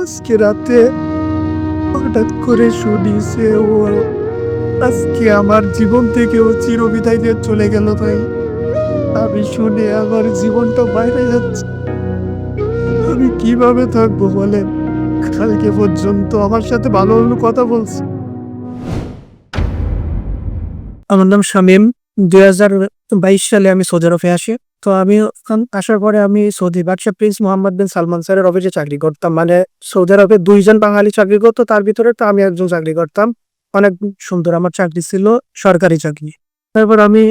আজকে রাতে হঠাৎ করে শুনি যে ও আজকে আমার জীবন থেকে ও চিরবিদায় দিয়ে চলে গেল ভাই। আমি শুনে আমার জীবনটা বাইরে যাচ্ছে। আমি কীভাবে থাকব বলেন? কালকে পর্যন্ত আমার সাথে ভালো ভালো কথা বলছে। আমার নাম শামীম। দুই হাজার বাইশ সালে আমি সৌদি আরবে আসি। তো আমি আসার পরে আমি সৌদি বাদশাহ প্রিন্স মোহাম্মদ বিন সালমান স্যারের অফিসে চাকরি করতাম। মানে সৌদি আরবে দুইজন বাঙালি চাকরি করতো, তার ভিতরে তো আমি একজন চাকরি করতাম। অনেক সুন্দর আমার চাকরি ছিল, সরকারি চাকরি। তারপর আমি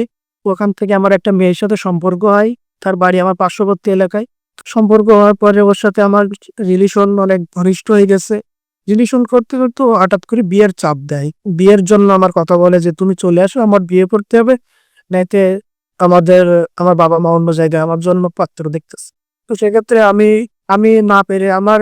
ওখান থেকে আমার একটা মেয়ের সাথে সম্পর্ক হয়, তার বাড়ি আমার পার্শ্ববর্তী এলাকায়। সম্পর্ক হওয়ার পরে ওর সাথে আমার রিলেশন অনেক ঘনিষ্ঠ হয়ে গেছে। রিলেশন করতে করতে ও হঠাৎ করে বিয়ের চাপ দেয়। বিয়ের জন্য আমার কথা বলে যে, তুমি চলে আসো, আমার বিয়ে করতে হবে। নাইতে আমাদের আমার বাবা মা অন্য জায়গায় আমার জন্য পাত্র দেখতেছে। তো সেক্ষেত্রে আমি আমি না পেরে আমার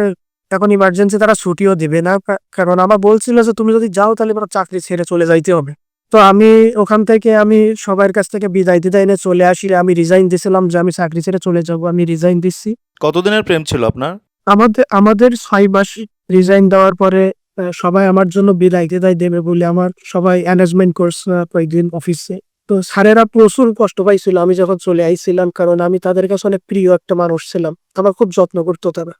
এখন ইমার্জেন্সি তারা ছুটিও দিবে না। কারণ আমার বলছিল যে তুমি যদি যাও তাহলে আমার চাকরি ছেড়ে চলে যাইতে হবে। তো আমি ওখান থেকে আমি সবার কাছ থেকে বিদায় দিদায় এনে চলে আসি। আমি রিজাইন দিছিলাম যে আমি চাকরি ছেড়ে চলে যাব আমি রিজাইন দিচ্ছি। কতদিনের প্রেম ছিল আপনার? আমাদের আমাদের ছয় মাস রিজাইন দেওয়ার পরে সবাই আমার জন্য বিদায় দিদায় দেবে বলে আমার সবাই অ্যারেঞ্জমেন্ট করছে কয়েকদিন অফিসে তো স্যারেরা প্রচুর কষ্ট পাইছিল আমি যখন চলে আইছিলাম, কারণ আমি তাদের কাছে অনেক প্রিয় একটা মানুষ ছিলাম। আমার খুব যত্ন করতো তারা।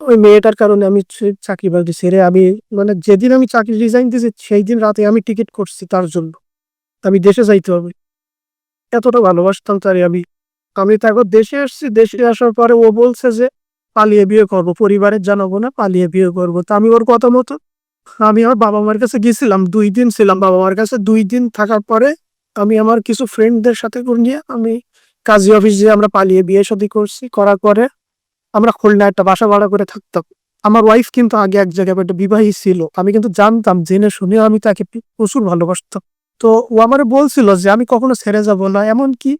ওই মেয়েটার কারণে আমি চাকরি বাকরি ছেড়ে আমি মানে যেদিন আমি চাকরি রিজাইন দিয়েছি সেই দিন রাতে আমি টিকিট করছি তার জন্য। আমি দেশে যাইতে হবে। এতটা ভালোবাসতাম তারে আমি। আমি তারপর দেশে আসছি, দেশে আসার পরে ও বলছে যে, পালিয়ে বিয়ে করব, পরিবারের জানাব না পালিয়ে বিয়ে করব। তা আমি ওর কথা মতো, আমি আমার বাবা মার কাছে গেছিলাম, দুই দিন ছিলাম বাবা মার কাছে। দুই দিন থাকার পরে আমি আমার কিছু ফ্রেন্ডদের সাথে নিয়ে আমি কাজী অফিস যে আমরা পালিয়ে বিয়ে শাদী করছি। করার পরে আমরা খুলনা একটা বাসা ভাড়া করে থাকতাম। আমার ওয়াইফ কিন্তু আগে এক জায়গায় একটা বিবাহী ছিল। আমি কিন্তু জানতাম, জেনে শুনে আমি তাকে প্রচুর ভালোবাসতাম। তো ও আমার বলছিল যে, আমি কখনো ছেড়ে যাব না। এমনকি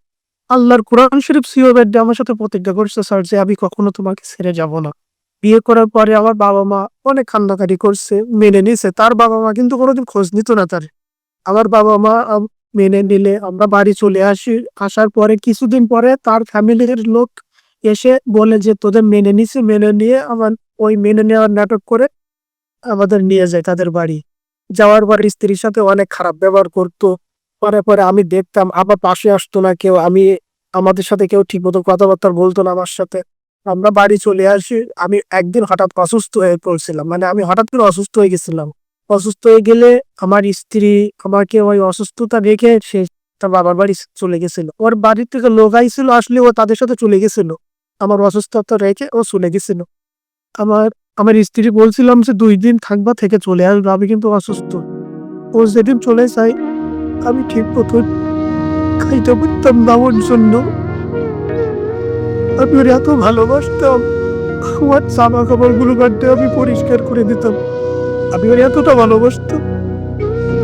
আল্লাহর কোরআন শরীফ সিও বেডে আমার সাথে প্রতিজ্ঞা করছে, স্যার, যে আমি কখনো তোমাকে ছেড়ে যাব না। বিয়ে করার পরে আমার বাবা মা অনেক কান্নাকাটি করছে, মেনে নিছে। তার বাবা মা কিন্তু কোনোদিন খোঁজ নিত না তার। আমার বাবা মা মেনে নিলে আমরা বাড়ি চলে আসি। আসার পরে কিছুদিন পরে তার ফ্যামিলির লোক এসে বলে যে, তোদের মেনে নিছে, মেনে নিয়ে আমার ওই মেনে নেওয়ার নাটক করে আমাদের নিয়ে যায় তাদের বাড়ি। যাওয়ার পর স্ত্রীর সাথে অনেক খারাপ ব্যবহার করতো। পরে পরে আমি দেখতাম আবার পাশে আসতো না কেউ, আমি আমাদের সাথে কেউ ঠিক মতো কথাবার্তা বলতো না আমার সাথে। আমরা বাড়ি চলে আসি। আমি একদিন হঠাৎ অসুস্থ হয়ে পড়ছিলাম। মানে আমি হঠাৎ করে অসুস্থ হয়ে গেছিলাম। অসুস্থ হয়ে গেলে আমার স্ত্রী আমাকে ওই অসুস্থতা রেখে সে তার বাবার বাড়ি চলে গেছিল। ওর বাড়ির থেকে লোক আইছিল, আসলে ও তাদের সাথে চলে গেছিল। আমার অসুস্থতা রেখে ও চলে গেছিল। আমার আমার স্ত্রী বলছিলাম যে দুই দিন থাকবা থেকে চলে আসবে, আমি কিন্তু অসুস্থ। ও যেদিন চলে যায়, আমি ঠিক মতো খাইতে পারতাম না ওর জন্য। আমি ওর এত ভালোবাসতাম, আমার জামা কাপড়গুলো কাটতে আমি পরিষ্কার করে দিতাম। আমি ওর এতটা ভালোবাসতাম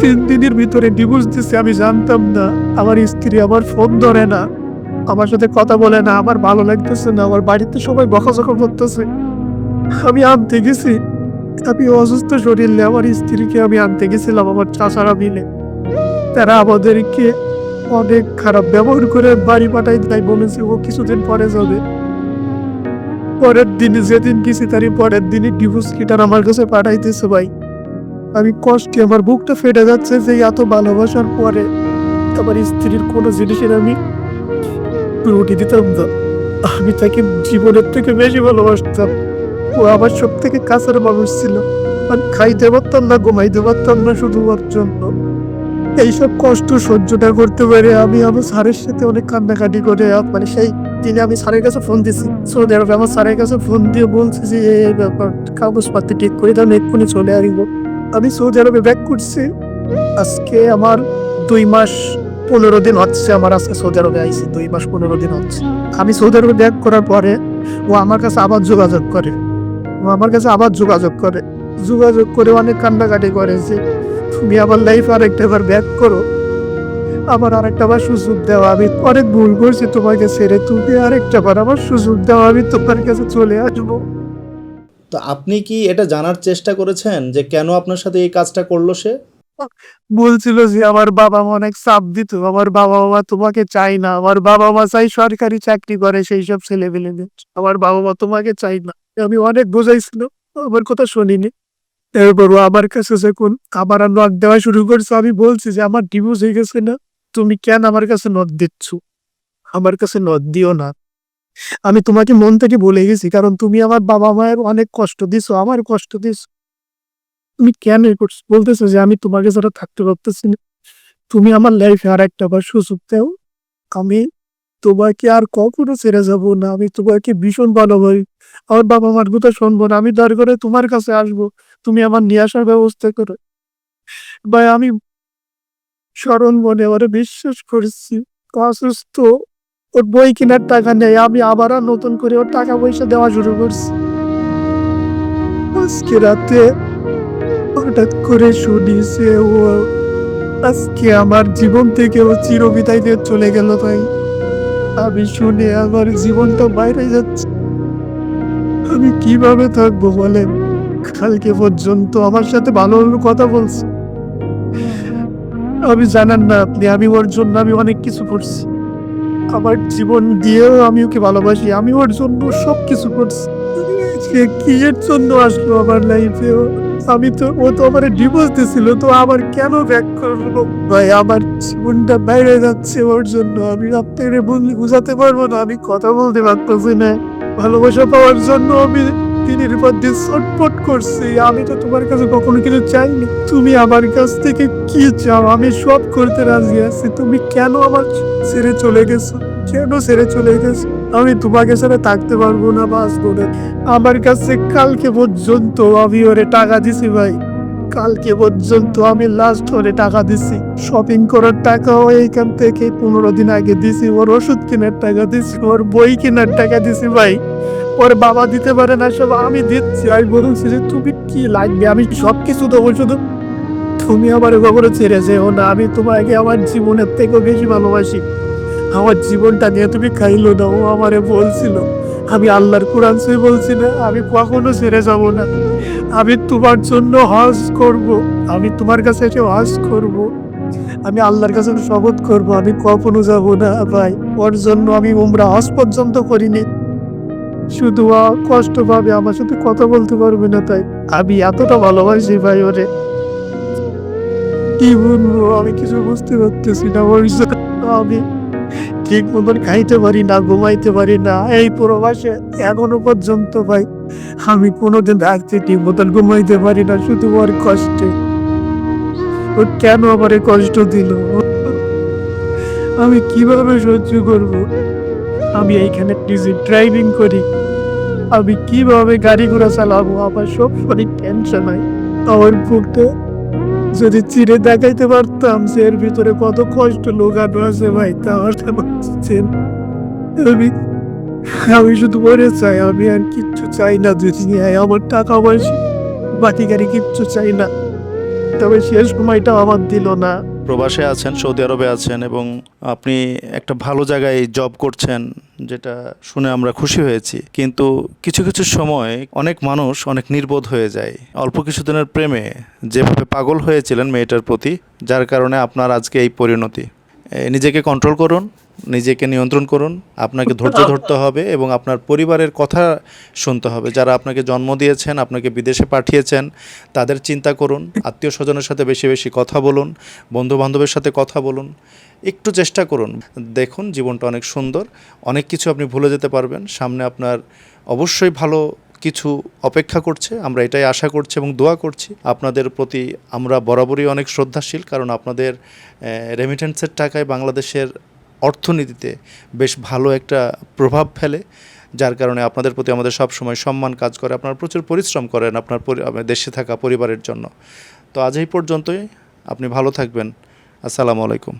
তিন দিনের ভিতরে ডিভোর্স দিছে, আমি জানতাম না। আমার স্ত্রী আমার ফোন ধরে না। আমার সাথে কথা বলে না, আমার ভালো লাগতেছে না। আমার বাড়িতে সবাই বকাঝকা করতেছে। আমি আনতে গেছি। আমি অসুস্থ শরীর আমার স্ত্রীকে আমি আনতে গেছিলাম, আমার চাষারা মিলে। তারা আমাদেরকে অনেক খারাপ ব্যবহার করে বাড়ি পাঠাই তাই বলেছে ও কিছুদিন পরে যাবে। পরের দিনে যেদিন গেছি, তারই পরের দিনই ডিভোর্স লিটার আমার কাছে পাঠাইতেছে ভাই। আমি কষ্টে আমার বুকটা ফেটে যাচ্ছে যে এত ভালোবাসার পরে আমার স্ত্রীর কোনো জিনিসের আমি রুটি দিতাম না। আমি তাকে জীবনের থেকে বেশি ভালোবাসতাম। ও আমার সব থেকে কাছের মানুষ ছিল। আমি খাইতে পারতাম না, ঘুমাইতে পারতাম না শুধু ওর জন্য। এইসব কষ্ট সহ্যটা করতে পেরে আমি আমার স্যারের সাথে অনেক কান্নাকাটি করে মানে সেই দিনে আমি স্যারের কাছে ফোন দিছি। সৌদি আরবে আমার স্যারের কাছে ফোন দিয়ে বলছি যে, এই ব্যাপার কাগজপত্র ঠিক করে তাহলে এক্ষুনি চলে আসব। আমি সৌদি আরবে ব্যাক করছি। আজকে আমার দুই মাস পনেরো দিন হচ্ছে, আমার আজকে সৌদি আরবে আইছি, দুই মাস পনেরো দিন হচ্ছে। আমি সৌদি আরবে ব্যাক করার পরে ও আমার কাছে আবার যোগাযোগ করে। ও আমার কাছে আবার যোগাযোগ করে। যোগাযোগ করে অনেক কান্নাকাটি করে যে, তুমি আমার লাইফ আরেকটা বার ব্যাক করো। আমার আরেকটা বার সুযোগ দেওয়া আমি অনেক ভুল করছি তোমাকে ছেড়ে। তুমি আরেকটা বার আমার সুযোগ দেওয়া আমি তোমার কাছে চলে আসব। তো আপনি কি এটা জানার চেষ্টা করেছেন যে কেন আপনার সাথে এই কাজটা করল সে? বলছিল যে আমার বাবা মা অনেক চাপ দিত, আমার বাবা মা তোমাকে চাই না, আমার বাবা মা চাই সরকারি চাকরি করে সেই সব ছেলে পেলেদের আমার বাবা মা তোমাকে চাই না। আমি অনেক বোঝাইছিল, আমার কথা শুনিনি। এরপর আমার কাছে যখন আমার আর দেওয়া শুরু করছে, আমি বলছি যে আমার ডিভোর্স হয়ে গেছে না, তুমি কেন আমার কাছে নখ দিচ্ছ? আমার কাছে নখ দিও না। আমি তোমাকে মন থেকে বলে গেছি, কারণ তুমি আমার বাবা মায়ের অনেক কষ্ট দিছো, আমার কষ্ট দিছো। তুমি কেন করছ? বলতেছো যে আমি তোমাকে ছাড়া থাকতে পারতেছি না। তুমি আমার লাইফে আর একটা বার সুযোগ দাও। আমি তোমাকে আর কখনো ছেড়ে যাব না, আমি তোমাকে ভীষণ ভালোবাসি। আমার বাবা মার কথা শুনব না, আমি দর করে তোমার কাছে আসব। তুমি আমার নিয়ে আসার ব্যবস্থা করো। ভাই, আমি স্মরণ মনে ওরে বিশ্বাস করছি, অসুস্থ। ওর বই কেনার টাকা নেই, আমি আবার নতুন করে ওর টাকা পয়সা দেওয়া শুরু করছি। আজকে রাতে হঠাৎ করে শুনি যে ও, আজকে আমার জীবন থেকে ও চিরবিদায় দিয়ে চলে গেল ভাই আমি শুনে আমার জীবনটা বাইরে যাচ্ছে। আমি কীভাবে থাকব বলেন? কালকে পর্যন্ত আমার সাথে ভালো কথা বলছে। আমি জানান না আপনি, আমি ওর জন্য আমি অনেক কিছু করছি। আমার জীবন দিয়েও আমি ওকে ভালোবাসি, আমি ওর জন্য সব কিছু করছি। সে কি এর জন্য আসলো আমার লাইফে আমি তো, ও তো আমার ডিভোর্স দিছিল তো আমার কেন ব্যাক করব ভাই, আমার জীবনটা বাইরে যাচ্ছে ওর জন্য। আমি আপনাকে বুঝাতে পারব না, আমি কথা বলতে পারতেছি না। ভালোবাসা পাওয়ার জন্য আমি দিনের পর দিন ছটফট করছি। আমি তো তোমার কাছে কখনো কিছু চাইনি। তুমি আমার কাছ থেকে কি চাও? আমি সব করতে রাজি আছি। তুমি কেন আমার ছেড়ে চলে গেছো? কেন ছেড়ে চলে গেছো? আমি তোমাকে ছাড়া থাকতে পারব না, বাঁচবো না। আমার কাছে কালকে পর্যন্ত আমি ওরে টাকা দিছি ভাই। কালকে পর্যন্ত আমি লাস্ট ওরে টাকা দিছি। শপিং করার টাকাও এইখান থেকে পনেরো দিন আগে দিছি। ওর ওষুধ কেনার টাকা দিছি। ওর বই কেনার টাকা দিছি ভাই। ওর বাবা দিতে পারে না, সব আমি দিচ্ছি। আমি বলছি যে, তুমি কি লাগবে? আমি সব কিছু দেবো, শুধু তুমি আমার কখনো ছেড়ে যেও না। আমি তোমাকে আমার জীবনের থেকেও বেশি ভালোবাসি। আমার জীবনটা নিয়ে তুমি খাইলো না, ও আমারে বলছিল। আমি আল্লাহর কোরআন সই বলছি না, আমি কখনো ছেড়ে যাব না। আমি তোমার জন্য হজ করব। আমি তোমার কাছে এসে হজ করব। আমি আল্লাহর কাছে শপথ করব, আমি কখনো যাব না ভাই। ওর জন্য আমি উমরা হজ পর্যন্ত করিনি। শুধু কষ্ট পাবে, আমার সাথে কথা বলতে পারবে না তাই। আমি এতটা ভালোবাসি ভাই ওরে। কি বলব, আমি কিছু বুঝতে পারতেছি না আমি ঠিক মতন খাইতে পারি না, ঘুমাইতে পারি না, এই প্রবাসে এখনও পর্যন্ত ভাই আমি কোনোদিন রাত্রে ঠিক মতন ঘুমাইতে পারি না, শুধু ওর কষ্টে। ও কেন আমার কষ্ট দিল? আমি কীভাবে সহ্য করব? আমি এইখানে নিজে ড্রাইভিং করি। আমি কীভাবে গাড়ি ঘোড়া চালাবো? আমার সব অনেক টেনশন হয়। আমার বুকটা যদি চিরে দেখাইতে পারতাম যে এর ভিতরে কত কষ্ট লোকানো আছে ভাই তাহলে আমি আমি শুধু মরে চাই আমি আর কিচ্ছু চাই না যদি আমার টাকা পয়সা বাকি গাড়ি কিচ্ছু চাই না। তবে শেষ সময়টা আমার দিল না। প্রবাসে আছেন, সৌদি আরবে আছেন এবং আপনি একটা ভালো জায়গায় জব করছেন যেটা শুনে আমরা খুশি হয়েছি। কিন্তু কিছু কিছু সময় অনেক মানুষ অনেক নির্বোধ হয়ে যায়। অল্প কিছুদিনের প্রেমে যেভাবে পাগল হয়েছিলেন মেয়েটার প্রতি, যার কারণে আপনার আজকে এই পরিণতি। নিজেকে কন্ট্রোল করুন নিজেকে নিয়ন্ত্রণ করুন আপনাকে ধৈর্য ধরতে হবে এবং আপনার পরিবারের কথা শুনতে হবে। যারা আপনাকে জন্ম দিয়েছেন আপনাকে বিদেশে পাঠিয়েছেন তাদের চিন্তা করুন আত্মীয় স্বজনের সাথে বেশি বেশি কথা বলুন বন্ধু বান্ধবের সাথে কথা বলুন একটু চেষ্টা করুন। দেখুন জীবনটা অনেক সুন্দর অনেক কিছু আপনি ভুলে যেতে পারবেন। সামনে আপনার অবশ্যই ভালো কিছু অপেক্ষা করছে আমরা এটাই আশা করছি এবং দোয়া করছি। আপনাদের প্রতি আমরা বরাবরই অনেক শ্রদ্ধাশীল কারণ আপনাদের রেমিটেন্সের টাকায় বাংলাদেশের অর্থনীতিতে বেশ ভালো একটা প্রভাব ফেলে, যার কারণে আপনাদের প্রতি আমাদের সব সময় সম্মান কাজ করে, আপনারা প্রচুর পরিশ্রম করেন আপনার দেশে থাকা পরিবারের জন্য। তো আজ এই পর্যন্তই, আপনি ভালো থাকবেন, আসসালামু আলাইকুম।